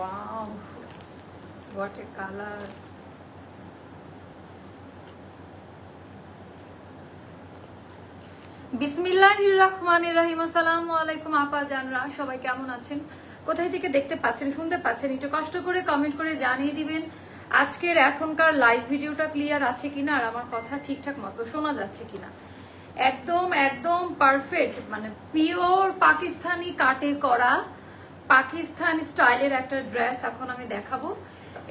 Wow, what a color. বিসমিল্লাহির রহিম আসসালামু আলাইকুম আপা জানরা সবাই কেমন আছেন? কোথায় থেকে দেখতে পাচ্ছেন শুনতে পাচ্ছেন একটু কষ্ট করে কমেন্ট করে জানিয়ে দিবেন আজকের এখনকার লাইভ ভিডিওটা ক্লিয়ার আছে কিনা আর আমার কথা ঠিকঠাক মতো শোনা যাচ্ছে কিনা? একদম একদম পারফেক্ট মানে পিওর পাকিস্তানি কাটে করা পাকিস্তান স্টাইলের একটা ড্রেস এখন আমি দেখাবো।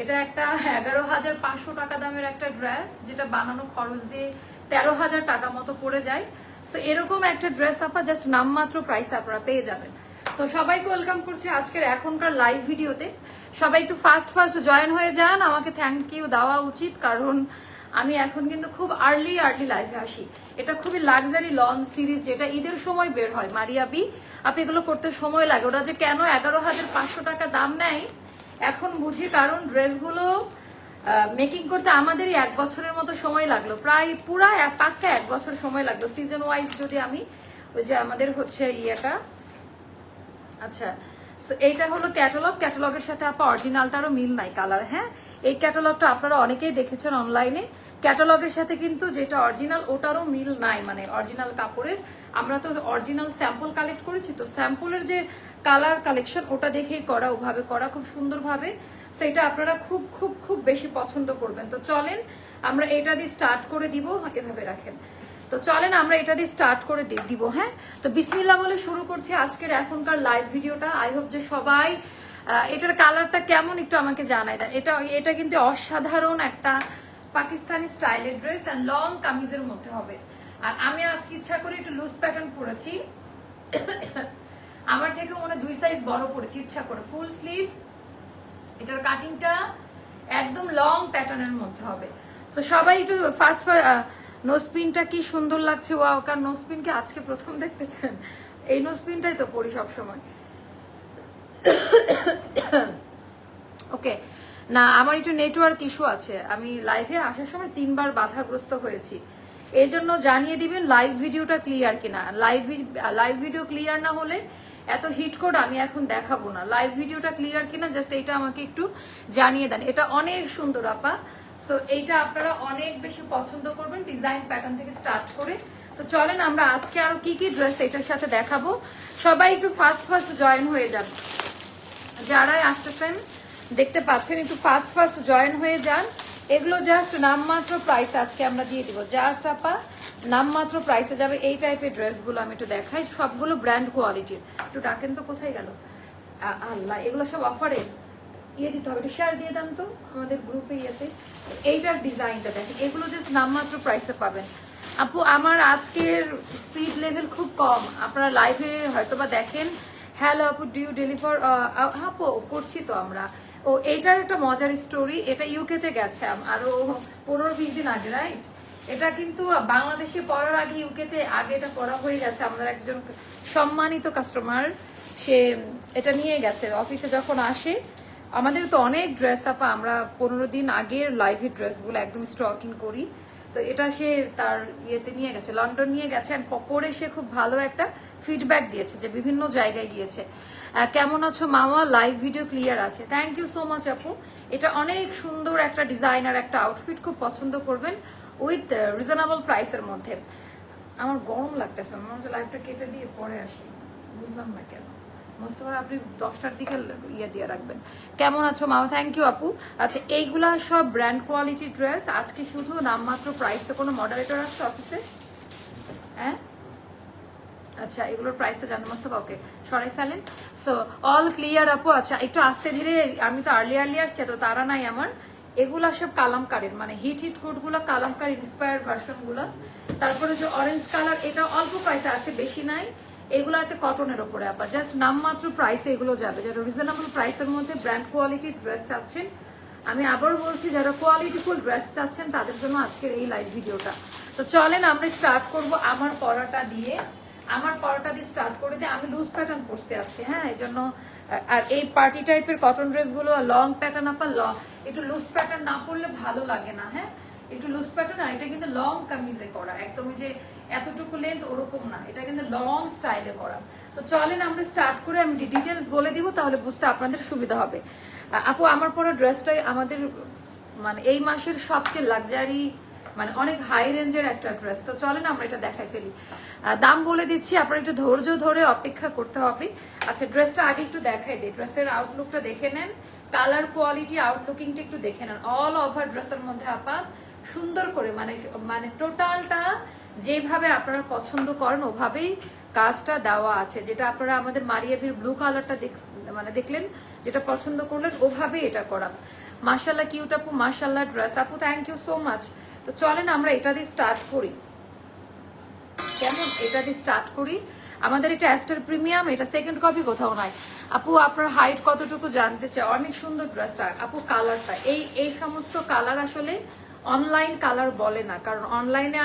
এটা একটা এগারো হাজার পাঁচশো টাকা দামের একটা ড্রেস, যেটা বানানো খরচ দিয়ে তেরো হাজার টাকা মতো পড়ে যায়। সো এরকম একটা ড্রেস আপা জাস্ট নামমাত্র প্রাইস আপনারা পেয়ে যাবেন। সো সবাইকে ওয়েলকাম করছি আজকের এখনকার লাইভ ভিডিওতে সবাই একটু ফাস্ট ফাস্ট জয়েন হয়ে যান, আমাকে থ্যাংক ইউ দেওয়া উচিত, কারণ আমি এখন কিন্তু খুব আর্লি আর্লি লাইফে আসি। এটা খুবই লাক্সারি লঞ্চ সিরিজ যেটা ঈদের সময় বের হয়। মারিয়াবি আপনি এগুলো করতে সময় লাগে। ওরা যে কেন এগারো হাজার পাঁচশো টাকা দাম নেয়, এখন বুঝি কারণ ড্রেসগুলো মেকিং করতে আমাদেরই এক বছরের মতো সময় লাগল। প্রায় পুরা পাক্কা এক বছর সময় লাগল। সিজন ওয়াইজ যদি আমি, ওই যে আমাদের হচ্ছে ইয়েটা আচ্ছা so এইটা হলো ক্যাটালগ ক্যাটালগের সাথে আপা অরিজিনালটারও মিল নাই কালার হ্যাঁ? এই ক্যাটালগটা আপনারা অনেকেই দেখেছেন অনলাইনে ক্যাটালগের সাথে কিন্তু যেটা অরিজিনাল ওটারও মিল নাই মানে অরিজিনাল কাপড়ের। আমরা তো অরিজিনাল স্যাম্পল কালেক্ট করেছি, তো স্যাম্পলের যে কালার কালেকশন ওটা দেখেই করা, ওভাবে করা খুব সুন্দরভাবে। সেটা আপনারা খুব খুব খুব বেশি পছন্দ করবেন। তো চলেন, আমরা এটা দিয়ে স্টার্ট করে দিব, এভাবে রাখেন। তো চলেন, আমরা এটা দিয়ে স্টার্ট করে দিব হ্যাঁ? তো বিসমিল্লা বলে শুরু করছি আজকের এখনকার লাইভ ভিডিওটা আই হোপ যে সবাই এটার কালারটা কেমন একটু আমাকে জানাই দেন। এটা এটা কিন্তু অসাধারণ একটা পাকিস্তানি স্টাইলের ড্রেস আর লং কামিজের মধ্যে হবে। আর আমি আজকে ইচ্ছা করে একটু লুজ প্যাটার্ন পরেছি। আমার থেকে মনে দুই সাইজ বড় পড়েছি ইচ্ছা করে। ফুল স্লিভ এটার কাটিংটা একদম লং প্যাটার্নের মধ্যে হবে। সো সবাই একটু ফার্স্ট নোসপিনটা কি সুন্দর লাগছে? ওয়াও কারণ নোসপিনকে আজকে প্রথম দেখতেছেন। এই নোসপিনটাই তো পড়ি সবসময়। ওকে না, আমার একটু নেটওয়ার্ক ইস্যু আছে। আমি লাইভে আসার সময় তিনবার বাধাগ্রস্ত হয়েছি। এই জন্য জানিয়ে দিবেন লাইভ ভিডিওটা ক্লিয়ার কিনা। লাইভ লাইভ ভিডিও ক্লিয়ার না হলে এত হিট কোড আমি এখন দেখাবো না। লাইভ ভিডিওটা ক্লিয়ার কিনা জাস্ট এটা আমাকে একটু জানিয়ে দেন। এটা অনেক সুন্দর, আপা। সো এইটা আপনারা অনেক বেশি পছন্দ করবেন ডিজাইন প্যাটার্ন থেকে স্টার্ট করে। তো চলেন আমরা আজকে আরও কি কি ড্রেস এটার সাথে দেখাবো। সবাই একটু ফার্স্ট ফার্স্ট জয়েন হয়ে যান। যারাই আসতেছেন, দেখতে পাচ্ছেন, একটু ফার্স্ট ফার্স্ট জয়েন হয়ে যান। এগুলো জাস্ট নামমাত্র প্রাইস আজকে আমরা দিয়ে দিব। জাস্ট আপা, নামমাত্র প্রাইসে যাবে। এই টাইপের ড্রেসগুলো আমি একটু দেখাই। সবগুলো ব্র্যান্ড কোয়ালিটির একটু ডাকেন তো, কোথায় গেল? আল্লাহ, এগুলো সব অফারে ইয়ে দিতে হবে। শেয়ার দিয়ে দেন তো, আমাদের গ্রুপে ইয়েতে। এইটার ডিজাইনটা দেখেন। এগুলো জাস্ট নামমাত্র প্রাইসে পাবেন। আপু, আমার আজকের স্পিড লেভেল খুব কম। আপনারা লাইভে হয়তোবা দেখেন। হ্যালো আপু ডিউ ডেলিভার আপু, করছি তো আমরা। ও, এইটার একটা মজার স্টোরি এটা ইউকেতে গেছে আম- আরও পনেরো বিশ দিন আগে রাইট এটা কিন্তু বাংলাদেশে পড়ার আগে ইউকেতে আগে এটা পড়া হয়ে গেছে। আমাদের একজন সম্মানিত কাস্টমার সে এটা নিয়ে গেছে। অফিসে যখন আসে, আমাদের তো অনেক ড্রেস আপা, আমরা পনেরো দিন আগের লাইভের ড্রেসগুলো একদম স্টকিং করি। তো এটা সে তার ইয়েতে নিয়ে গেছে, লন্ডন নিয়ে গেছে পরে সে খুব ভালো একটা ফিডব্যাক দিয়েছে যে বিভিন্ন জায়গায় গিয়েছে। কেমন আছো মামা? লাইভ ভিডিও ক্লিয়ার আছে। থ্যাংক ইউ সো মাচ আপু। এটা অনেক সুন্দর একটা ডিজাইন আর একটা আউটফিট খুব পছন্দ করবেন উইথ রিজনেবল প্রাইসের মধ্যে। আমার গরম লাগতেছে, মনে হচ্ছে লাইভটা কেটে দিয়ে পরে আসি। বুঝলাম না কেন। মোস্তফা, আপনি দশটার দিকে ইয়ে দিয়ে রাখবেন। কেমন আছো মামা? থ্যাংক ইউ আপু। আচ্ছা এইগুলা সব ব্র্যান্ড কোয়ালিটি ড্রেস আজকে শুধু নামমাত্র প্রাইসে কোনো মডারেটর আছে অফিসে হ্যাঁ? আচ্ছা এগুলোর প্রাইসটা জানতে মোস্তফা ওকে সরাই ফেলেন। সো অল ক্লিয়ার আপু। আচ্ছা একটু আস্তে ধীরে, আমি তো আর্লি আর্লি আসছে, তো তারা নাই আমার। এগুলা সব কালামকারের মানে হিট হিট কোডগুলো কালামকার ইন্সপায়ার ভার্সনগুলো তারপরে যে অরেঞ্জ কালার এটা অল্প কয়টা আছে, বেশি নাই। এগুলো এতে কটনের ওপরে আপা। জাস্ট নামমাত্র প্রাইসে এগুলো যাবে। যারা রিজনেবল প্রাইসের মধ্যে ব্র্যান্ড কোয়ালিটির ড্রেস চাচ্ছেন, আমি আবার বলছি, যারা কোয়ালিটিফুল ড্রেস চাচ্ছেন, তাদের জন্য আজকের এই লাইভ ভিডিওটা তো চলেন আমরা স্টার্ট করব আমার পরাটা দিয়ে। আমার পরাটা দিয়ে স্টার্ট করে দিয়ে আমি লুজ প্যাটার্ন পরতে আজকে হ্যাঁ? এই জন্য আর এই পার্টি টাইপের কটন ড্রেসগুলো লং প্যাটার্ন আপা ল একটু লুজ প্যাটার্ন না পরলে ভালো লাগে না হ্যাঁ? একটু লুজ প্যাটার্ন আর এটা কিন্তু লং কামিজে করা। একদমই যে এতটুকু লেন্থ ওরকম না, এটা কিন্তু লং স্টাইলে করা। তো চলেন আমরা স্টার্ট করে আমি ডিটেলস বলে দিব, তাহলে বুঝতে আপনাদের সুবিধা হবে। আপু, আমার পরে ড্রেসটাই আমাদের মানে এই মাসের সবচেয়ে লাক্সারি মানে অনেক হাই রেঞ্জের একটা ড্রেস তো চলেন আমরা এটা দেখাই ফেলি। দাম বলে দিচ্ছি, আপনার একটু ধৈর্য ধরে অপেক্ষা করতে হবে। আচ্ছা ড্রেসটা আগে একটু দেখাই দিই। ড্রেসের আউটলুকটা দেখে নেন। কালার কোয়ালিটি আউটলুকিংটা একটু দেখে নেন। অল ওভার ড্রেসের মধ্যে আপা সুন্দর করে মানে মানে টোটালটা যেভাবে আপনারা পছন্দ করেন, ওভাবেই কাজটা দেওয়া আছে। যেটা আপনারা আমাদের মারিয়াবির ব্লু কালারটা মানে দেখলেন, যেটা পছন্দ করলেন, ওভাবেই এটা করা। মার্শাল্লাহ কিউট আপু মার্শাল্লাহ ড্রেস আপু থ্যাংক ইউ সো মাচ তো চলেন আমরা এটা দিয়ে স্টার্ট করি। কেমন? এটা দিয়ে স্টার্ট করি। আমাদের এটা অ্যাস্টার প্রিমিয়াম এটা সেকেন্ড কপি কোথাও নাই। আপু, আপনার হাইট কতটুকু জানতে চাই? অনেক সুন্দর ড্রেসটা আপু কালারটা এই এই সমস্ত কালার আসলে অনলাইন কালার বলে না। কারণ অনলাইনে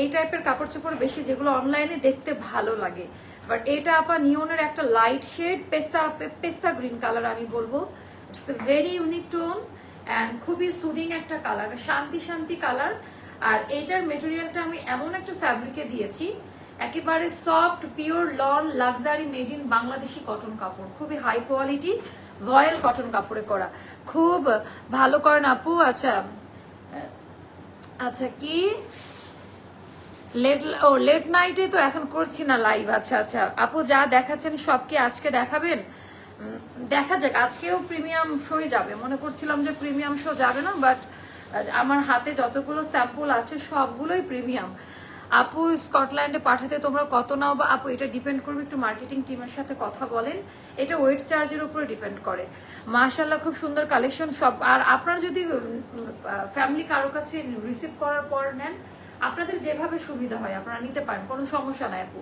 এই টাইপের কাপড় চোপড় বেশি যেগুলো অনলাইনে দেখতে ভালো লাগে। বাট এটা আপা নিয়নের একটা লাইট শেড পেস্তা পেস্তা গ্রিন কালার আমি বলব। It's very unique tone and খুবই সুদিং একটা কালার শান্তি শান্তি কালার আর এইটার মেটেরিয়ালটা আমি এমন একটা ফ্যাব্রিকে দিয়েছি, একেবারে soft pure lawn luxury made in Bangladeshi cotton কাপড়। খুবই হাই কোয়ালিটি ভয়েল কটন কাপড়ে করা। খুব ভালো করেন আপু আচ্ছা। আচ্ছা কি? লেট ও লেট নাইটে তো এখন করছি না লাইভ আচ্ছা আচ্ছা। আপু যা দেখাচ্ছেন সব কি আজকে দেখাবেন? দেখা যাক, আজকেও প্রিমিয়াম শোই যাবে। মনে করছিলাম যে প্রিমিয়াম শো যাবে না বাট আমার হাতে যতগুলো স্যাম্পল আছে, সবগুলোই প্রিমিয়াম আপু স্কটল্যান্ডে পাঠাতে তোমরা কত নাও বা আপু এটা ডিপেন্ড করবে একটু মার্কেটিং টিমের সাথে কথা বলেন। এটা ওয়েট চার্জের উপরে ডিপেন্ড করে। মাশাল্লাহ খুব সুন্দর কালেকশন সব। আর আপনার যদি ফ্যামিলি কারও কাছে রিসিভ করার পর নেন, আপনাদের যেভাবে সুবিধা হয়, আপনারা নিতে পারেন, কোনো সমস্যা নাই আপু।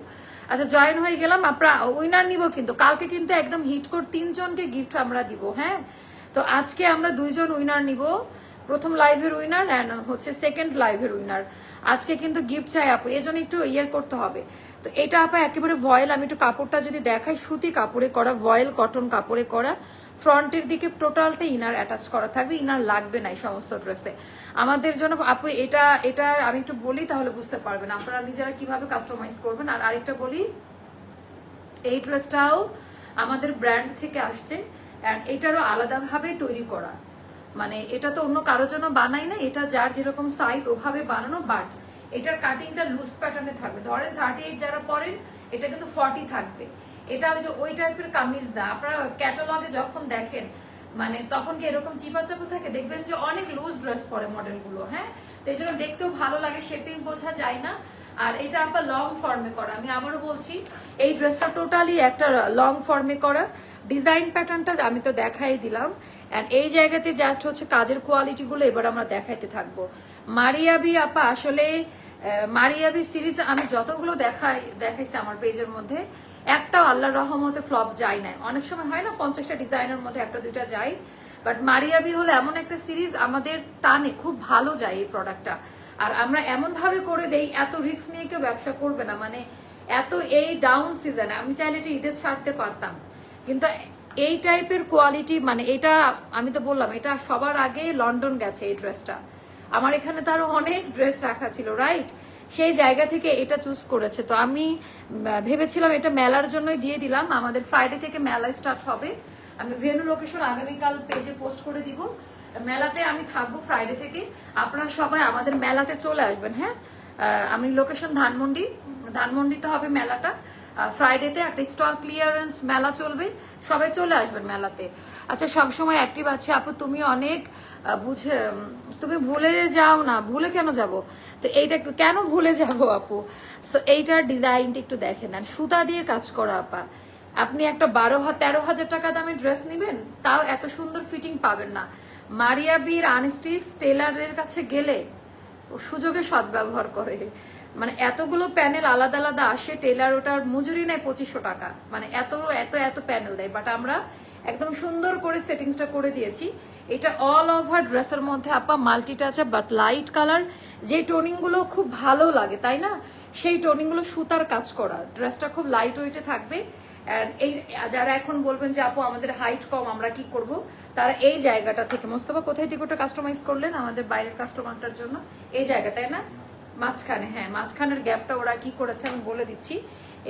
আচ্ছা জয়েন হয়ে গেলাম আপনারা উইনার নিব কিন্তু। কালকে কিন্তু একদম হিট করে তিনজনকে গিফট আমরা দিব হ্যাঁ? তো আজকে আমরা দুইজন উইনার নিব। প্রথম লাইভের উইনার অ্যান্ড হচ্ছে সেকেন্ড লাইভের উইনার আজকে কিন্তু গিফট চাই আপু, এই জন্য একটু ইয়ে করতে হবে। তো এটা আপা একেবারে ভয়েল, আমি একটু কাপড়টা যদি দেখাই, সুতি কাপড়ে করা, ভয়েল কটন কাপড়ে করা, ফ্রন্টের দিকে টোটালটা ইনার অ্যাটাচ করা থাকবে ইনার লাগবে না এই সমস্ত ড্রেসে আমাদের জন্য আপু এটা এটা আমি একটু বলি তাহলে বুঝতে পারবেন। আপনারা নিজেরা কীভাবে কাস্টমাইজ করবেন। আর আরেকটা বলি, এই ড্রেসটাও আমাদের ব্র্যান্ড থেকে আসছে অ্যান্ড এটারও আলাদাভাবে তৈরি করা। মানে এটা তো অন্য কারোর জন্য বানাই না, এটা যার যেরকম সাইজ ওভাবে বানানো বাট এটার কাটিংটা লুজ প্যাটার্নে থাকবে। ধরেন থার্টি এইট যারা পরেন, এটা কিন্তু ফর্টি থাকবে। এটা ওই যে ওই টাইপের কামিজ না। আপনারা ক্যাটালগে যখন দেখেন মানে তখন কি এরকম চিপা চাপা থাকে? দেখবেন যে অনেক লুজ ড্রেস পরে মডেলগুলো হ্যাঁ? তো এই জন্য দেখতেও ভালো লাগে শেপিং বোঝা যায় না। আর এটা আবার লং ফর্মে করা। আমি আবারও বলছি, এই ড্রেসটা টোটালি একটা লং ফর্মে করা। ডিজাইন প্যাটার্নটা আমি তো দেখাই দিলাম। অ্যান্ড এই জায়গাতে জাস্ট হচ্ছে কাজের কোয়ালিটিগুলো এবার আমরা দেখাইতে থাকব। মারিয়াবি আপা, আসলে মারিয়াবি সিরিজ আমি যতগুলো দেখাই, দেখাইছি আমার পেজের মধ্যে, একটাও আল্লাহর রহমতে ফ্লপ যায় না অনেক সময় হয় না, পঞ্চাশটা ডিজাইনের মধ্যে একটা দুইটা যায়। বাট মারিয়াবি হলো এমন একটা সিরিজ আমাদের টানে খুব ভালো যায় এই প্রোডাক্টটা আর আমরা এমন ভাবে করে দেই, এত রিস্ক নিয়ে কেউ ব্যবসা করবে না। মানে এত এই ডাউন সিজনে আমি চাইলে এটা ঈদে ছাড়তে পারতাম। কিন্তু এই টাইপের কোয়ালিটি মানে এটা আমি তো বললাম, এটা সবার আগে লন্ডন গেছে এই ড্রেসটা। আমার এখানে তো আরও অনেক ড্রেস রাখা ছিল রাইট সেই জায়গা থেকে এটা চুজ করেছে। তো আমি ভেবেছিলাম এটা মেলার জন্যই দিয়ে দিলাম। আমাদের ফ্রাইডে থেকে মেলা স্টার্ট হবে। আমি ভেনু লোকেশন আগামীকাল পেজে পোস্ট করে দিব। মেলাতে আমি থাকব ফ্রাইডে থেকে। আপনারা সবাই আমাদের মেলাতে চলে আসবেন হ্যাঁ? আমি লোকেশন ধানমন্ডি। ধানমন্ডিতে হবে মেলাটা। ফ্রাইডেতে একটা স্টক ক্লিয়ারেন্স মেলা চলবে। সবাই চলে আসবেন মেলাতে। আচ্ছা সব সময় অ্যাক্টিভ আছে। আপু, তুমি অনেক বুঝে তুমি ভুলে যাও না। ভুলে কেন যাব? তো এইটা কেন ভুলে যাব, আপু? সো এইটার ডিজাইনটা একটু দেখেন। নেন সুতা দিয়ে কাজ করা, আপা। আপনি একটা বারো তেরো হাজার টাকা দামে ড্রেস নেবেন, তাও এত সুন্দর ফিটিং পাবেন না। মারিয়া বির আনস্টিস টেলারের কাছে গেলে সুযোগে সদ্ব্যবহার করে। মানে এতগুলো প্যানেল আলাদা আলাদা আসে, টেলার ওটার মজুরি নেয় পঁচিশশো টাকা। মানে এত এত এত প্যানেল দেয়। বাট আমরা একদম সুন্দর করে সেটিংসটা করে দিয়েছি। এটা অল ওভার ড্রেসের মধ্যে, আপা multi touch but light colour যে টোনিংগুলো খুব ভালো লাগে, তাই না? সেই টোনিংগুলো সুতার কাজ করা। ড্রেসটা খুব লাইট ওয়েটে থাকবে। এই, যারা এখন বলবেন যে, আপু, আমাদের হাইট কম, আমরা কি করব? তারা এই জায়গাটা থেকে, মোস্তফা কোথায় থেকে ওটা কাস্টমাইজ করলেন? আমাদের বাইরের কাস্টমারটার জন্য। এই জায়গা, তাই না? মাঝখানে হ্যাঁ মাঝখানের গ্যাপটা ওরা কি করেছে আমি বলে দিচ্ছি।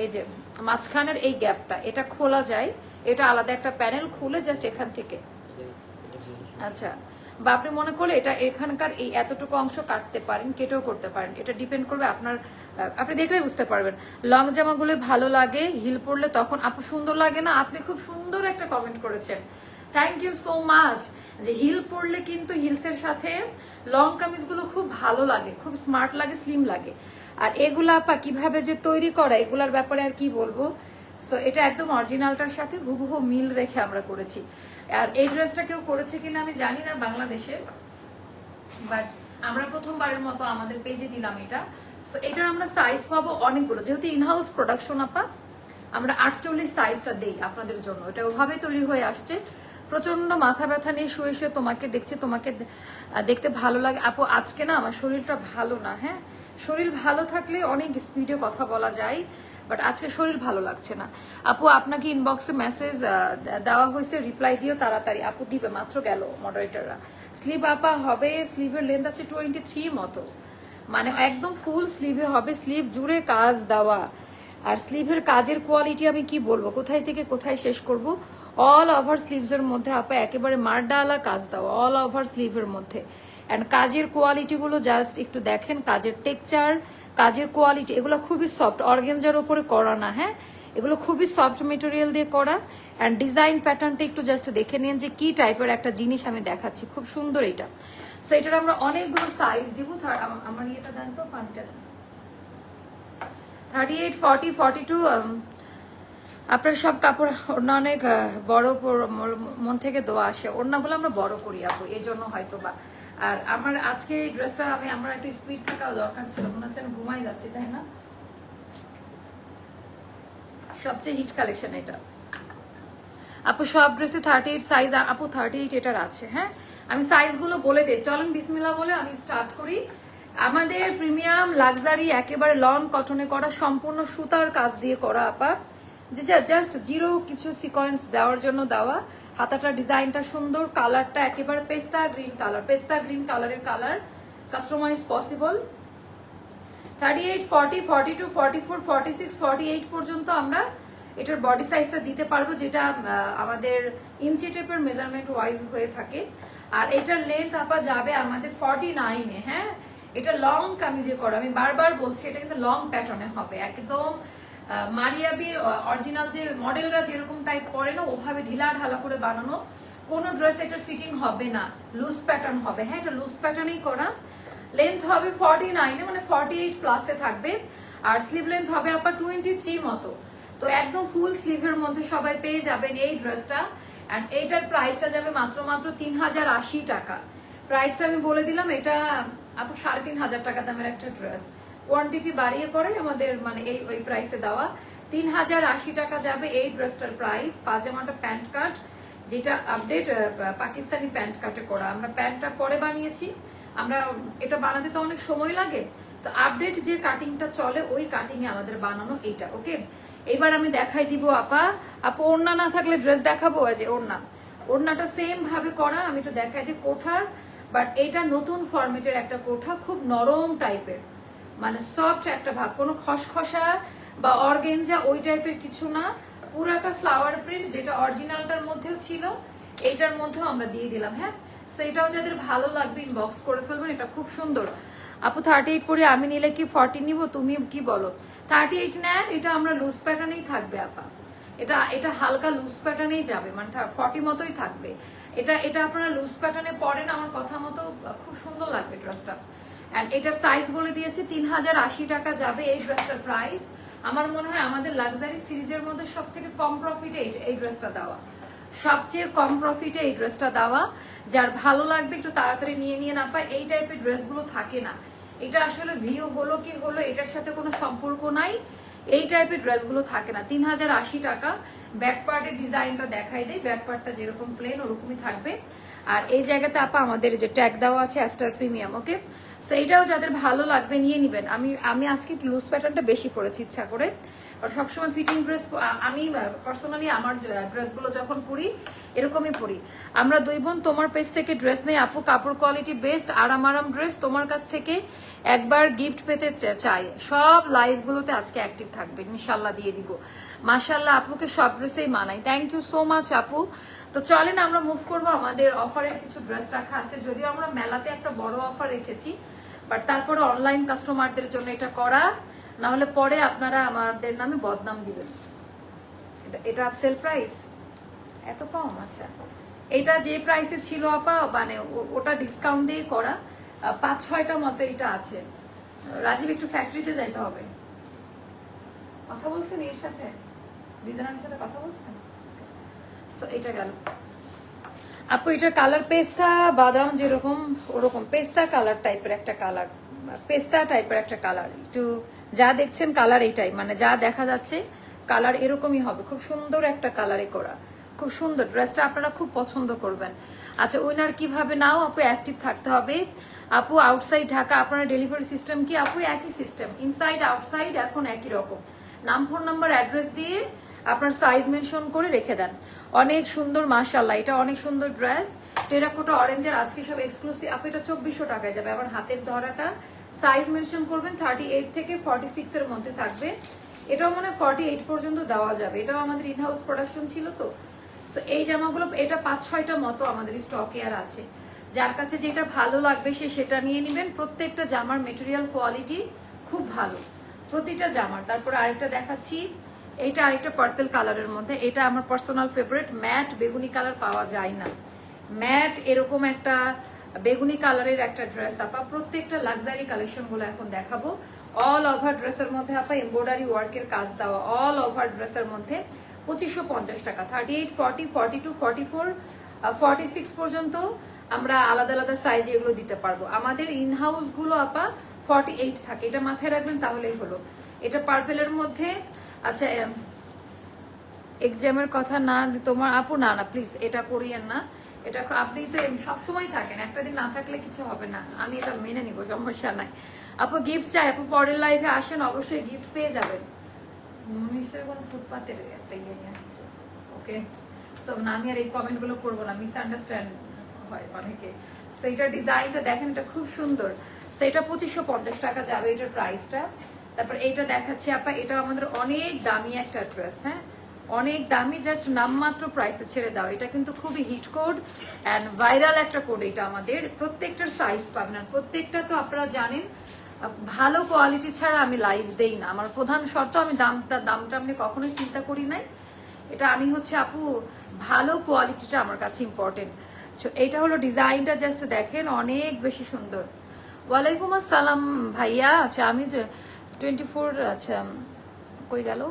এই যে, মাঝখানের এই গ্যাপটা এটা খোলা যায়, এটা আলাদা একটা প্যানেল খুলে জাস্ট এখান থেকে। আচ্ছা বা আপনি মনে করলে এটা এখানকার এই এতটুকু অংশ কাটতে পারেন, কেটেও করতে পারেন। এটা ডিপেন্ড করবে আপনার আপনি দেখলেই বুঝতে পারবেন। লং জামাগুলো ভালো লাগে হিল পরলে তখন আপু সুন্দর লাগে না? আপনি খুব সুন্দর একটা কমেন্ট করেছেন। থ্যাংক ইউ সো মাচ যে হিল পরলে কিন্তু হিলসের সাথে লং কামিজগুলো খুব ভালো লাগে, খুব স্মার্ট লাগে স্লিম লাগে। আর এগুলা আপা কীভাবে যে তৈরি করা, এগুলার ব্যাপারে আর কি বলব? সো এটা একদম অরিজিনালটার সাথে হুবহু মিল রেখে আমরা করেছি। আর এই ড্রেসটা কেউ করেছে কিনা আমি জানি না বাংলাদেশে বাট আমরা প্রথমবারের মতো আমাদের পেজে দিলাম এটা। সো এটার আমরা সাইজ পাবো অনেকগুলো। যেহেতু ইনহাউস প্রোডাকশন আপা, আমরা আটচল্লিশ সাইজটা দেই আপনাদের জন্য। এটা ওভাবে তৈরি হয়ে আসছে। প্রচণ্ড মাথা ব্যথা নিয়ে শুয়ে শুয়ে তোমাকে দেখছি, তোমাকে দেখতে ভালো লাগে। আপু, আজকে না আমার শরীরটা ভালো না হ্যাঁ? শরীর ভালো থাকলে অনেক স্পিডে কথা বলা যায় বাট আজকে শরীর ভালো লাগছে না। আপু, আপনাকে ইনবক্সে মেসেজ দেওয়া হয়েছে রিপ্লাই দিও তাড়াতাড়ি। আপু, দিবে, মাত্র গেল মডারেটররা স্লিভ আপা, হবে স্লিভের লেন্থ আছে টোয়েন্টি থ্রি মতো। মানে একদম ফুল স্লিভে হবে স্লিভ জুড়ে কাজ দেওয়া। আর স্লিভের কাজের কোয়ালিটি আমি কি বলব? কোথায় থেকে কোথায় শেষ করব? অল ওভার স্লিভসের মধ্যে আপা একেবারে মারডালা কাজ দেওয়া অল ওভার স্লিভের মধ্যে। অ্যান্ড কাজের কোয়ালিটিগুলো জাস্ট একটু দেখেন, কাজের টেক্সচার কাজের কোয়ালিটি এগুলো খুবই সফট অর্গেনজার ওপরে করা না হ্যাঁ? এগুলো খুবই সফট মেটেরিয়াল দিয়ে করা। অ্যান্ড ডিজাইন প্যাটার্নটা একটু জাস্ট দেখে নিন যে কি টাইপের একটা জিনিস আমি দেখাচ্ছি। খুব সুন্দর এটা। সো এটার আমরা অনেকগুলো সাইজ দিব। আমার ইয়েটা দেন তো thirty eight forty forty two আপনার সব কাপড় ওড়না অনেক বড় মন থেকে দোয়া আসে। ওড়নাগুলো আমরা বড় করি আপু এই জন্য হয়তো বা আর আমার আজকে এই ড্রেসটা আমি আমার একটু স্পিড থাকা দরকার ছিল, মনে হচ্ছে ঘুমাই যাচ্ছি, তাই না? সবচেয়ে হিট কালেকশন এটা। আপু, সব ড্রেসে থার্টি এইট সাইজ আপু থার্টি এইট এটার আছে হ্যাঁ? আমি সাইজগুলো বলে দিই। চলেন বিসমিল্লা বলে আমি স্টার্ট করি। আমাদের প্রিমিয়াম লাক্সারি একেবারে লং কটনে করা, সম্পূর্ণ সুতার কাজ দিয়ে করা, আপা। যেটা জাস্ট জিরো কিছু সিকোয়েন্স দেওয়ার জন্য দেওয়া। হাতাটার ডিজাইনটা সুন্দর, কালারটা একেবারে পেস্তা গ্রিন কালার পেস্তা গ্রিন কালারের colour customise possible thirty eight forty forty two forty four forty six forty eight পর্যন্ত আমরা এটার বডি সাইজটা দিতে পারব, যেটা আমাদের ইঞ্চি টেপের মেজারমেন্ট ওয়াইজ হয়ে থাকে। আর এটার লেন্থ আপা যাবে আমাদের ফর্টি নাইনে হ্যাঁ? এটা লং কামিজে করো, আমি বারবার বলছি, এটা কিন্তু লং প্যাটার্নে হবে, একদম মারিয়াবির অরিজিনাল যে মডেলরা যেরকম টাইপ পরে না, ওভাবে ঢিলা ঢালা করে বানানো, কোনো ড্রেস এটার ফিটিং হবে না লুজ প্যাটার্ন হবে। হ্যাঁ এটা লুজ প্যাটার্নেই করা। লেন্থ হবে ফর্টি নাইনে মানে ফর্টি এইট প্লাসে থাকবে। আর স্লিভ লেন্থ হবে আপনার টোয়েন্টি থ্রি মতো। তো একদম ফুল স্লিভের মধ্যে সবাই পেয়ে যাবেন এই ড্রেসটা অ্যান্ড এইটার প্রাইসটা যাবে মাত্র মাত্র তিন হাজার আশি টাকা। প্রাইসটা আমি বলে দিলাম, এটা আপু সাড়ে তিন হাজার টাকা দামের একটা ড্রেস কোয়ান্টিটি বাড়িয়ে করে আমাদের মানে এই, ওই প্রাইসে দেওয়া। তিন হাজার আশি টাকা যাবে এই ড্রেসটার প্রাইস পাজামাটা প্যান্ট কাট, যেটা আপডেট পাকিস্তানি প্যান্ট কাটে করা। আমরা প্যান্টটা পরে বানিয়েছি। আমরা, এটা বানাতে তো অনেক সময় লাগে। তো আপডেট যে কাটিংটা চলে, ওই কাটিং এ আমাদের বানানো এইটা ওকে এবার আমি দেখাই দিব আপা। আপু, ওড়না না থাকলে ড্রেস দেখাবো? যে ওড়না। ওড়নাটা সেম ভাবে করা, আমি একটু দেখাই দিই কোঠার। বাট এটা নতুন ফরম্যাটের একটা কোঠা, খুব নরম টাইপের মানে সফট একটা ভাব, কোনো খসখসা বা অর্গেঞ্জা ওই টাইপের কিছু না। পুরো একটা ফ্লাওয়ার প্রিন্ট যেটা অরিজিনালটার মধ্যেও ছিল, এইটার মধ্যেও আমরা দিয়ে দিলাম হ্যাঁ? সো এটাও যাদের ভালো লাগবে ইনবক্স করে ফেলবেন, এটা খুব সুন্দর। আপু থার্টি এইট পরে আমি নিলে কি ফর্টি নিব? তুমি কি বলো? থার্টি এইট নেন, এটা আমরা লুজ প্যাটার্নেই থাকবে, আপা। এটা এটা হালকা লুজ প্যাটার্নেই যাবে মানে ফর্টি মতোই থাকবে। এটা এটা আপনারা লুজ প্যাটার্নে পরেন আমার কথা মতো, খুব সুন্দর লাগবে ড্রেসটা অ্যান্ড এটার সাইজ বলে দিয়েছি তিন হাজার আশি টাকা যাবে এই ড্রেসটার প্রাইস আমার মনে হয় আমাদের লাক্সারি সিরিজের মধ্যে সব থেকে কম প্রফিটে এই ড্রেসটা দেওয়া। সবচেয়ে কম প্রফিটে এই ড্রেসটা দেওয়া। যার ভালো লাগবে একটু তাড়াতাড়ি নিয়ে নিয়ে না পায়, এই টাইপের ড্রেসগুলো থাকে না। এটা আসলে ভিউ হলো কি হলো, এটার সাথে কোনো সম্পর্ক নাই। এই টাইপের ড্রেসগুলো থাকে না। তিন হাজার আশি টাকা। ব্যাক পার্টের ডিজাইনটা দেখাই দেয় ব্যাক পার্টটা যেরকম প্লেন ওরকমই থাকবে। আর এই জায়গাতে আপা আমাদের যে ট্যাগ দেওয়া আছে অ্যাস্টার প্রিমিয়াম ওকে সো এইটাও যাদের ভালো লাগবে, নিয়ে নিবেন। আমি আমি আজকে একটু লুজ প্যাটার্নটা বেশি করেছি ইচ্ছা করে। আর সবসময় ফিটিং ড্রেস আমি পার্সোনালি আমার ড্রেসগুলো যখন পরি, এরকমই পরি। আমরা দুই বোন, তোমার পেজ থেকে ড্রেস নেই। আপু, কাপড় কোয়ালিটি বেস্ট আরাম আরাম ড্রেস তোমার কাছ থেকে একবার গিফট পেতে চাই। সব লাইভগুলোতে আজকে অ্যাক্টিভ থাকবে। ইনশাল্লাহ দিয়ে দিব। মাশাল্লাহ আপুকে সব ড্রেসেই মানাই। থ্যাংক ইউ সো মাচ আপু। তো চলেন, আমরা মুভ করব। আমাদের অফারের কিছু ড্রেস রাখা আছে। যদিও আমরা মেলাতে একটা বড় অফার রেখেছি বাট তারপরে অনলাইন কাস্টমারদের জন্য এটা করা না হলে পরে আপনারা আমাদের নামে বদনাম দিবেন। এটা- সেল প্রাইস এত কম আচ্ছা। এটা যে প্রাইসে ছিল আপা মানে ওটা ডিসকাউন্ট দিয়ে করা। পাঁচ, ছয়টা মতো এটা আছে। রাজীব, একটু ফ্যাক্টরিতে যাইতে হবে। কথা বলছেন এর সাথে? ডিজাইনারের সাথে কথা বলছেন? সো এটা গেল। আপু, এটার কালার পেস্তা, বাদাম যেরকম, ওরকম। পেস্তা কালার টাইপের একটা কালার পেস্তা টাইপের একটা কালার একটু যা দেখছেন কালার এইটাই। মানে যা দেখা যাচ্ছে কালার এরকমই হবে। খুব সুন্দর একটা কালারে করা। খুব সুন্দর। ড্রেসটা আপনারা খুব পছন্দ করবেন। আচ্ছা উইনার কীভাবে? নাও আপু অ্যাক্টিভ থাকতে হবে। আপু আউটসাইড ঢাকা। আপনার ডেলিভারি সিস্টেম কি? আপু, একই সিস্টেম ইনসাইড আউটসাইড এখন একই রকম। নাম ফোন নাম্বার অ্যাড্রেস দিয়ে আপনার সাইজ মেনশন করে রেখে দেন। অনেক সুন্দর মাশাল্লাহ এটা অনেক সুন্দর ড্রেস টেরাকোটা অরেঞ্জের আজকে সব এক্সক্লুসিভ আপনি এটা চব্বিশশো টাকায় যাবে। আবার হাতের ধরাটা সাইজ মেনশন করবেন থার্টি এইট থেকে ফর্টি সিক্স এর মধ্যে থাকবে। এটাও মনে ফর্টি এইট পর্যন্ত দেওয়া যাবে। এটাও আমাদের ইনহাউস প্রোডাকশন ছিল তো। So, এই জামাগুলো এটা পাঁচ ছয়টা মতো আমাদের স্টকে আর আছে। যার কাছে যেটা ভালো লাগবে সে সেটা নিয়ে নেবেন। প্রত্যেকটা জামার মেটেরিয়াল কোয়ালিটি খুব ভালো। প্রতিটা জামার। তারপর আরেকটা দেখাচ্ছি। এইটা আরেকটা পার্পল কালারের মধ্যে। এটা আমার পার্সোনাল ফেভারিট ম্যাট বেগুনি কালার পাওয়া যায় না। ম্যাট এরকম একটা বেগুনি কালারের একটা ড্রেস আপা। প্রত্যেকটা লাক্সারি কালেকশনগুলো এখন দেখাবো। অল ওভার ড্রেসের মধ্যে, আপা এমব্রয়ডারি ওয়ার্কের কাজ দেওয়া। অল ওভার ড্রেসের মধ্যে পঁচিশশো পঞ্চাশ টাকা। Thirty eight forty forty two forty four forty six পর্যন্ত আমরা আলাদা আলাদা সাইজে এগুলো দিতে পারব। আমাদের ইনহাউসগুলো, আপা ফর্টি এইট থাকে। এটা মাথায় রাখবেন তাহলেই হলো। এটা পার্পেলের মধ্যে আচ্ছা এক্সামের কথা না, তোমার আপু না না প্লিজ এটা করিয়েন না। এটা আপনি তো সবসময় থাকেন, একটা দিন না থাকলে কিছু হবে না। আমি এটা মেনে নিব, সমস্যা নাই। আপু গিফট চাই, আপু, পরের লাইফে আসেন, অবশ্যই গিফট পেয়ে যাবেন। নিশ্চয়ই কোনো ফুটপাতের একটা ইয়ে নিয়ে আসছে। ওকে? সো না, আমি আর এই কমেন্টগুলো করব না মিসআন্ডারস্ট্যান্ড হয় অনেকে। সো এটার ডিজাইনটা দেখেন, এটা খুব সুন্দর। সো এটা পঁচিশশো পঞ্চাশ টাকা যাবে, এটার প্রাইসটা তারপর এইটা দেখাচ্ছি, আপা, এটা আমাদের অনেক দামি একটা ড্রেস হ্যাঁ? অনেক দামি, জাস্ট নামমাত্র প্রাইসে ছেড়ে দাও। এটা কিন্তু খুবই হিট কোড অ্যান্ড ভাইরাল একটা কোড এটা আমাদের। প্রত্যেকটার সাইজ পাবেন আর প্রত্যেকটা তো আপনারা জানেন ভালো কোয়ালিটি ছাড়া আমি লাইভ দেই না। আমার প্রধান শর্ত, আমি দামটা দামটা আমি কখনোই চিন্তা করি নাই। এটা আমি হচ্ছে, আপু, ভালো কোয়ালিটিটা আমার কাছে ইম্পর্টেন্ট এইটা হলো ডিজাইনটা জাস্ট দেখেন, অনেক বেশি সুন্দর। ওয়ালাইকুম আসসালাম ভাইয়া। আচ্ছা আমি টোয়েন্টি ফোর আচ্ছা কই গেল?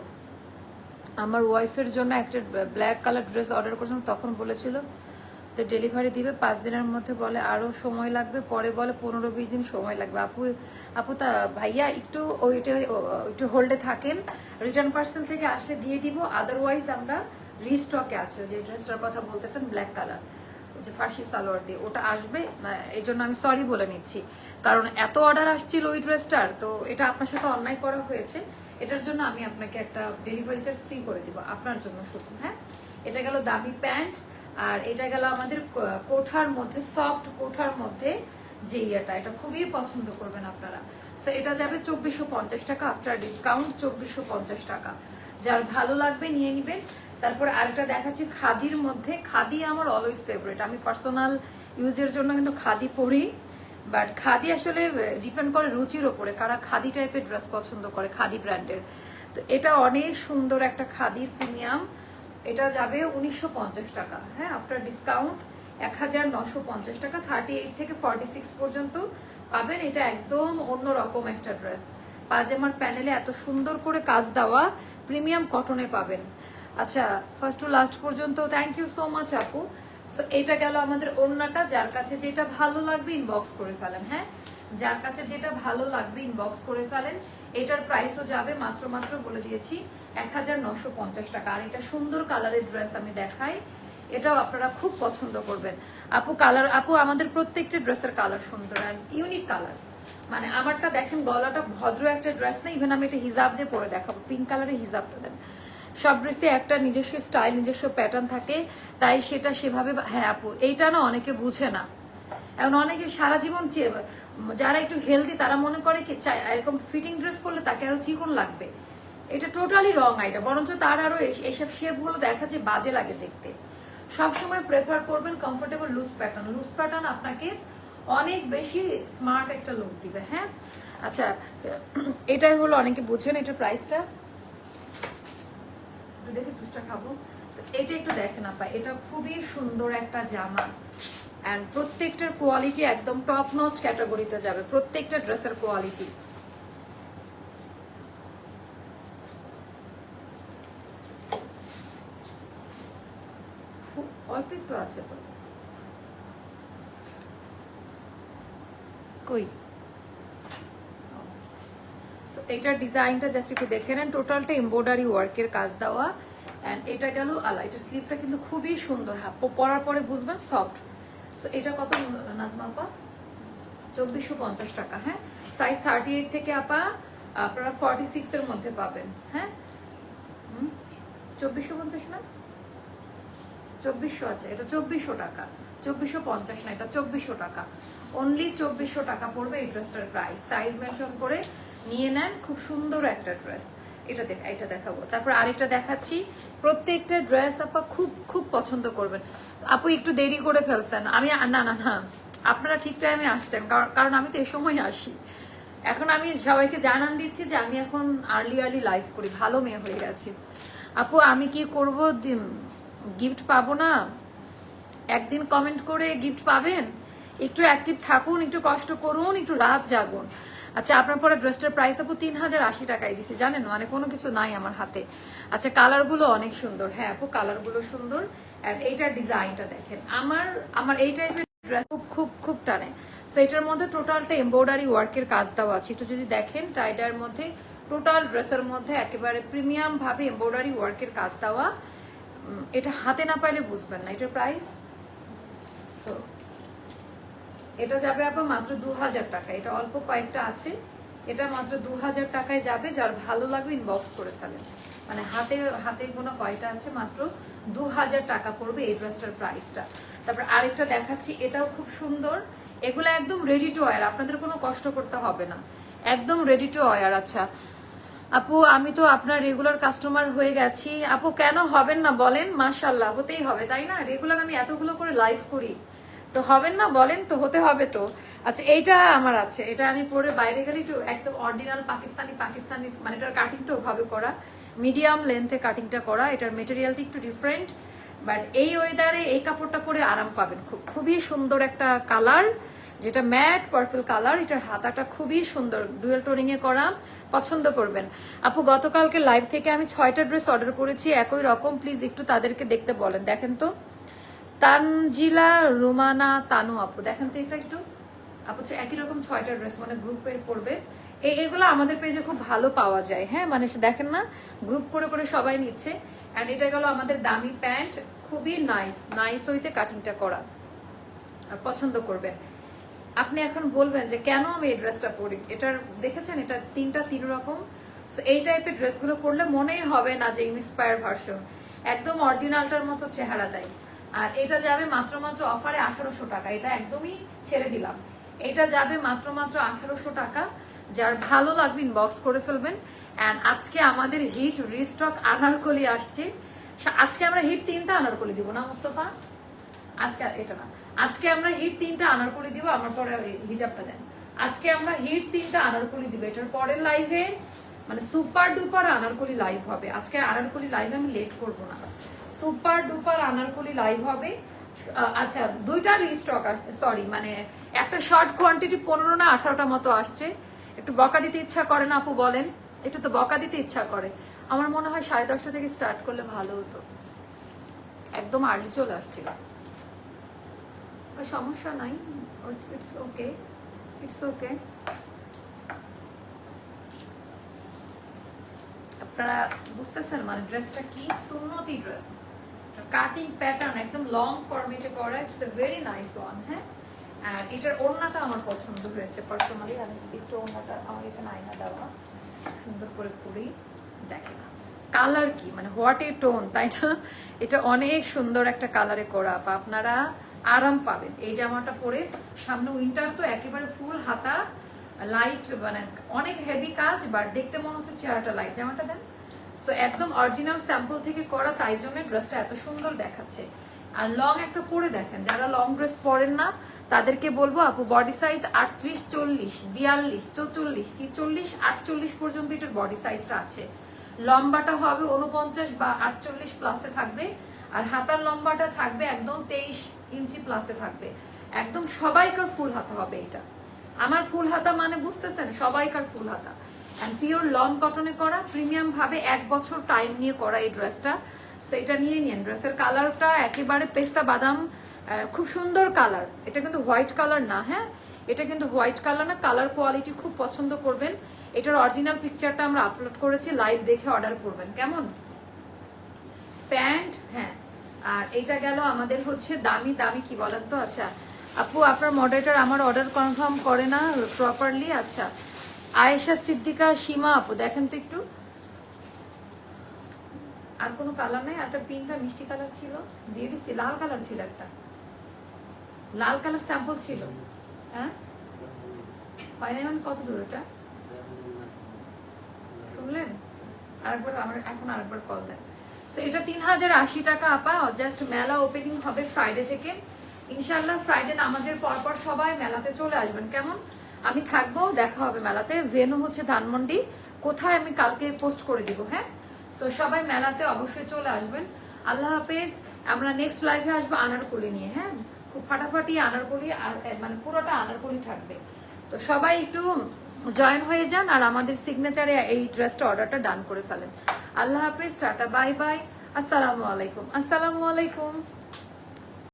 আমার ওয়াইফের জন্য একটা ব্ল্যাক কালার ড্রেস অর্ডার করেছিলাম, তখন বলেছিল তো ডেলিভারি দিবে, পাঁচ দিনের মধ্যে বলে আরও সময় লাগবে, পরে বলে পনেরো বিশ দিন সময় লাগবে। আপু আপু তা ভাইয়া একটু ওইটা একটু হোল্ডে থাকেন রিটার্ন পার্সেল থেকে আসলে দিয়ে দিব আদারওয়াইজ আমরা রিস্টকে আছে। যে ড্রেসটার কথা বলতেছেন, ব্ল্যাক কালার। যে ফার্সি সালোয়ার দিয়ে, ওটা আসবে এই জন্য আমি সরি বলে নিচ্ছি। কারণ এত অর্ডার আসছিল ওই ড্রেসটার, তো এটা আপনার সাথে অন্যায় করা হয়েছে। এটার জন্য আমি আপনাকে একটা ডেলিভারি চার্জ ফ্রি করে দিব, আপনার জন্য শুধু হ্যাঁ? এটা গেল দামি প্যান্ট, আর এটা গেল আমাদের কোঠার মধ্যে সফট কোঠার মধ্যে যে ইয়েটা, এটা খুবই পছন্দ করবেন আপনারা। সো এটা যাবে চব্বিশশো পঞ্চাশ টাকা আফটার ডিসকাউন্ট চব্বিশশো পঞ্চাশ টাকা। যার ভালো লাগবে নিয়ে নেবেন তারপর আরেকটা দেখাচ্ছি, খাদির মধ্যে। খাদি আমার অলওয়েজ ফেভারিট আমি পার্সোনাল ইউজের জন্য কিন্তু খাদি পরি বাট খাদি আসলে ডিপেন্ড করে রুচির ওপরে, কারা খাদি টাইপের ড্রেস পছন্দ করে, খাদি ব্র্যান্ডের তো এটা অনেক সুন্দর একটা খাদির প্রিমিয়াম এটা যাবে উনিশশো পঞ্চাশ টাকা। হ্যাঁ আপনার ডিসকাউন্ট এক হাজার নশো পঞ্চাশ টাকা থার্টি এইট থেকে ফর্টি সিক্স পর্যন্ত পাবেন। এটা একদম অন্যরকম একটা ড্রেস পাজামার প্যানেলে এত সুন্দর করে কাজ দেওয়া প্রিমিয়াম কটনে পাবেন। আচ্ছা ফার্স্ট টু লাস্ট পর্যন্ত থ্যাংক ইউ সো মাচ আপু। সো এটা গেল আমাদের ওড়নাটা, যার কাছে যেটা ভালো লাগবে ইনবক্স করে ফেলেন হ্যাঁ? যার কাছে যেটা ভালো লাগবে ইনবক্স করে ফেলেন, এটার প্রাইসও যাবে মাত্র মাত্র বলে দিয়েছি, এক টাকা। আর এটা সুন্দর কালারের ড্রেস আমি দেখাই, এটাও আপনারা খুব পছন্দ করবেন। আপু কালার আপু, আমাদের প্রত্যেকটা ড্রেসের কালার সুন্দর অ্যান্ড ইউনিক কালার মানে আমারটা দেখেন, গলাটা ভদ্র একটা ড্রেস না ইভেন আমি এটা হিজাব দিয়ে পরে দেখাবো পিঙ্ক কালারের হিজাবটা দেন। সব ড্রেসে একটা নিজস্ব স্টাইল, নিজস্ব প্যাটার্ন থাকে, তাই সেটা সেভাবে হ্যাঁ আপু, এইটা না অনেকে বুঝে না। এখন অনেকে সারা জীবন যারা একটু হেলদি তারা মনে করে কি এরকম ফিটিং ড্রেস পরলে তাকে আরও চিকন লাগবে। এটা টোটালি রং আইটা বরঞ্চ তার আরও এই- এইসব শেপগুলো দেখা যে বাজে লাগে দেখতে। সবসময় প্রেফার করবেন comfortable loose pattern loose pattern আপনাকে অনেক বেশি স্মার্ট একটা লুক দিবে হ্যাঁ? আচ্ছা এটাই হলো, অনেকে বুঝেন এটার প্রাইসটা একটু দেখে জুসটা খাব। তো এটা একটু দেখেন আপা, এটা খুবই সুন্দর একটা জামা। অ্যান্ড প্রত্যেকটার কোয়ালিটি একদম টপ নচ ক্যাটাগরিতে যাবে, প্রত্যেকটা ড্রেসের কোয়ালিটি অল্প একটু আছে তো। কই? এটার ডিজাইনটা জাস্ট একটু দেখে নেন। টোটালটা এমব্রয়ডারি ওয়ার্কের কাজ দেওয়া। অ্যান্ড এটা গেল আলা। এটার স্লিভটা কিন্তু খুবই সুন্দর। হ্যাঁ পরার পরে বুঝবেন সফট সো এটা কত, নাজমা আপা? চব্বিশশো পঞ্চাশ টাকা হ্যাঁ? সাইজ থার্টি এইট থেকে আপা, আপনারা ফর্টি সিক্সের মধ্যে পাবেন হ্যাঁ? চব্বিশশো পঞ্চাশ না? চব্বিশশো আছে। এটা চব্বিশশো টাকা। চব্বিশশো পঞ্চাশ না, এটা চব্বিশশো টাকা। অনলি চব্বিশশো টাকা পড়বে এই ড্রেসটার প্রাইস সাইজ মেনশন করে নিয়ে নেন, খুব সুন্দর একটা ড্রেস এটা দেখ, এটা দেখাবো। তারপর আরেকটা দেখাচ্ছি। প্রত্যেকটা ড্রেস আপা খুব খুব পছন্দ করবেন। আপু একটু দেরি করে ফেলছেন। আমি না না না। আপনারা ঠিক টাইমে আসছেন। কারণ- আমি তো এই সময় আসি। এখন আমি সবাইকে জানান দিচ্ছি যে আমি এখন আর্লি আর্লি লাইফ করি। ভালো মেয়ে হয়ে গেছি। আপু, আমি কি করব? গিফট পাবো না? একদিন কমেন্ট করে গিফট পাবেন? একটু অ্যাক্টিভ থাকুন, একটু কষ্ট করুন, একটু রাত জাগুন। আচ্ছা আপনার পরে ড্রেসটার প্রাইস আপু তিন হাজার আশি টাকায় দিছি, জানেন? মানে কোনো কিছু নাই আমার হাতে। আচ্ছা কালারগুলো অনেক সুন্দর। হ্যাঁ আপু কালারগুলো সুন্দর। আর এইটার ডিজাইনটা দেখেন। আমার আমার এই টাইপের ড্রেস খুব খুব খুব টানে। সো এটার মধ্যে টোটালটা এমব্রয়ডারি ওয়ার্কের কাজ দেওয়া আছে। একটু যদি দেখেন টাইডার মধ্যে টোটাল ড্রেসের মধ্যে একেবারে প্রিমিয়াম ভাবে এমব্রয়ডারি ওয়ার্কের কাজ দেওয়া। এটা হাতে না পাইলে বুঝবেন না। এটার প্রাইস সো এটা যাবে আবার মাত্র দু হাজার টাকা। এটা অল্প কয়েকটা আছে। এটা মাত্র দু হাজার টাকায় যাবে, যার ভালো লাগবে ইনবক্স করে ফেলেন। মানে হাতে হাতে কোনো কয়টা আছে? মাত্র দু হাজার টাকা পড়বে এই ড্রেসটার প্রাইসটা তারপর আরেকটা দেখাচ্ছি, এটাও খুব সুন্দর। এগুলো একদম রেডি টু ওয়ার আপনাদের কোনো কষ্ট করতে হবে না। একদম রেডি টু ওয়ার আচ্ছা। আপু, আমি তো আপনার রেগুলার কাস্টমার হয়ে গেছি। আপু, কেন হবেন না বলেন? মাশাল্লাহ হতেই হবে, তাই না? রেগুলার আমি এতগুলো করে লাইভ করি। তো হবেন না, বলেন তো, হতে হবে তো। আচ্ছা এইটা আমার আছে। এটা আমি পরে বাইরে গেলে একটু একদম অরিজিনাল পাকিস্তানি পাকিস্তানি মানে এটার কাটিংটা ওভাবে করা। মিডিয়াম লেন্থে কাটিংটা করা। এটার মেটেরিয়ালটা একটু ডিফারেন্ট বাট এই ওয়েদারে এই কাপড়টা পরে আরাম পাবেন। খুব, খুবই সুন্দর একটা কালার যেটা ম্যাট পার্পল কালার এটার হাতাটা খুবই সুন্দর। ডুয়েল টোনিং এ করা, পছন্দ করবেন। আপু, গতকালকে লাইভ থেকে আমি ছয়টা ড্রেস অর্ডার করেছি। একই রকম প্লিজ একটু তাদেরকে দেখতে বলেন। দেখেন তো। তানজিলা, রুমানা, তানু আপু। দেখেন তো এটা একটু। আপু একই রকম ছয়টা ড্রেস মানে গ্রুপের পড়বে এগুলো আমাদের পেজে খুব ভালো পাওয়া যায়। হ্যাঁ মানে দেখেন না গ্রুপ করে করে সবাই নিচ্ছে। অ্যান্ড এটা গেল আমাদের দামি প্যান্ট। খুবই নাইস নাইস হইতে কাটিংটা করা। পছন্দ করবেন। আপনি এখন বলবেন যে, কেন আমি এই ড্রেসটা পরি? এটার, দেখেছেন? এটা তিনটা তিন রকম। এই টাইপের ড্রেসগুলো পরলে মনেই হবে না যে ইন্সপায়ার ভার্সন একদম অরিজিনালটার মতো চেহারা দেয় আর এটা যাবে মাত্র মাত্র অফারে আঠারোশো টাকা। এটা একদমই ছেড়ে দিলাম। এটা যাবে মাত্র মাত্র আঠারোশো টাকা। যার ভালো লাগবে ইনবক্স করে ফেলবেন। অ্যান্ড আজকে আমাদের হিট রিস্টক আনারকলি আসছে। আজকে আমরা হিট তিনটা আনারকলি দিব না মোস্তফা? আজকে এটা না। আজকে আমরা হিট তিনটা আনারকলি দিব, আমার পরে হিজাবটা দেন। আজকে আমরা হিট তিনটা আনারকলি দিব। এটার পরের লাইভে মানে সুপার ডুপার আনারকলি লাইভ হবে। আজকে আনারকলি লাইভে আমি লেট করব না। সুপার ডুপার আনারকলি লাইভ হবে। আচ্ছা দুইটা রিস্টক আসছে সরি মানে একটা শর্ট কোয়ান্টিটি পনেরো না আঠারোটা মতো আসছে। একটু বকা দিতে ইচ্ছা করে না আপু বলেন, একটু তো বকা দিতে ইচ্ছা করে। আমার মনে হয় সাড়ে দশটা থেকে স্টার্ট করলে ভালো হতো। একদম আর্লি চলে আসছিল। সমস্যা নাই ইটস ওকে ইটস ওকে আপনারা বুঝতেছেন মানে ড্রেসটা কি? সুন্নতি ড্রেস কাটিং প্যাটার্ন একদম লং ফরমেটে করা it's a very nice one হ্যাঁ? আর এটার ওড়নাটা আমার পছন্দ হয়েছে পার্সোনালি আমি যদি একটু ওড়নাটা, আমার এখানে আয়না দেওয়া সুন্দর করে করি দেখেন। কালার কি? মানে হোয়াট এ টোন তাই না? এটা অনেক সুন্দর একটা কালারে করা, বা আপনারা আরাম পাবেন। এই জামাটা পরে সামনে উইন্টার তো একেবারে ফুল হাতা লাইট মানে অনেক হেভি কাজ বাট দেখতে মনে হচ্ছে চেহারাটা লাইট জামাটা দেন। সো একদম অরিজিনাল স্যাম্পল থেকে করা, তাই জন্য ড্রেসটা এত সুন্দর দেখাচ্ছে। আর লং একটা পরে দেখেন, যারা লং ড্রেস পরেন না, তাদেরকে বলব, আপু বডি সাইজ আটত্রিশ, চল্লিশ, বিয়াল্লিশ, চৌচল্লিশ চল্লিশ আটচল্লিশ পর্যন্ত এটার বডি সাইজটা আছে। লম্বাটা হবে উনপঞ্চাশ বা আটচল্লিশ প্লাসে থাকবে, আর হাতার লম্বাটা থাকবে একদম তেইশ ইঞ্চি প্লাসে থাকবে। একদম সবাইকার ফুল হাতা হবে এটা। আমার ফুল হাতা মানে বুঝতেছেন? সবাইকার ফুল হাতা অ্যান্ড পিওর লং কটনে করা প্রিমিয়াম ভাবে এক বছর টাইম নিয়ে করা এই ড্রেসটা সো এটা নিয়ে নিন। ড্রেসের কালারটা একেবারে পেস্তা বাদাম খুব সুন্দর কালার এটা কিন্তু হোয়াইট কালার না হ্যাঁ? এটা কিন্তু হোয়াইট কালার না। কালার কোয়ালিটি খুব পছন্দ করবেন। এটার অরিজিনাল পিকচারটা আমরা আপলোড করেছি লাইভ দেখে অর্ডার করবেন। কেমন? প্যান্ট হ্যাঁ। আর এটা গেল আমাদের হচ্ছে দামি দামি কি বলেন তো আচ্ছা আপু, আপনার মডারেটার আমার অর্ডার কনফার্ম করে না প্রপারলি আচ্ছা। আয়েশা, সিদ্দিকা, সীমা আপু, দেখেন তো একটু। আর কোনো কালার নেই? একটা পিঙ্কটা মিষ্টি কালার ছিল। দিয়ে দিচ্ছি। লাল কালার ছিল একটা। লাল কালার স্যাম্পল ছিল। হ্যাঁ? হয় না এমন কত দূর ওটা শুনলেন? আরেকবার আমার এখন আরেকবার কল দেন। তো এটা তিন হাজার আশি টাকা, আপা। জাস্ট মেলা ওপেনিং হবে ফ্রাইডে থেকে। ইনশাল্লাহ ফ্রাইডে নামাজের পর পর সবাই মেলাতে চলে আসবেন। কেমন? আমি থাকব, দেখা হবে মেলাতে। ভেনু হচ্ছে ধানমন্ডি। কোথায় আমি কালকে পোস্ট করে দিব হ্যাঁ? তো সবাই মেলাতে অবশ্যই চলে আসবেন। আল্লাহ হাফেজ, আমরা নেক্সট লাইভে আসব আনারকলি নিয়ে হ্যাঁ? খুব ফাটাফাটি আনারকলি মানে পুরোটা আনারকলি থাকবে। তো সবাই একটু জয়েন হয়ে যান আর আমাদের সিগনেচারে এই ড্রেসটা অর্ডারটা ডান করে ফেলেন। আল্লাহ হাফেজ, টাটা বাই বাই আসসালামু আলাইকুম। আসসালামু আলাইকুম।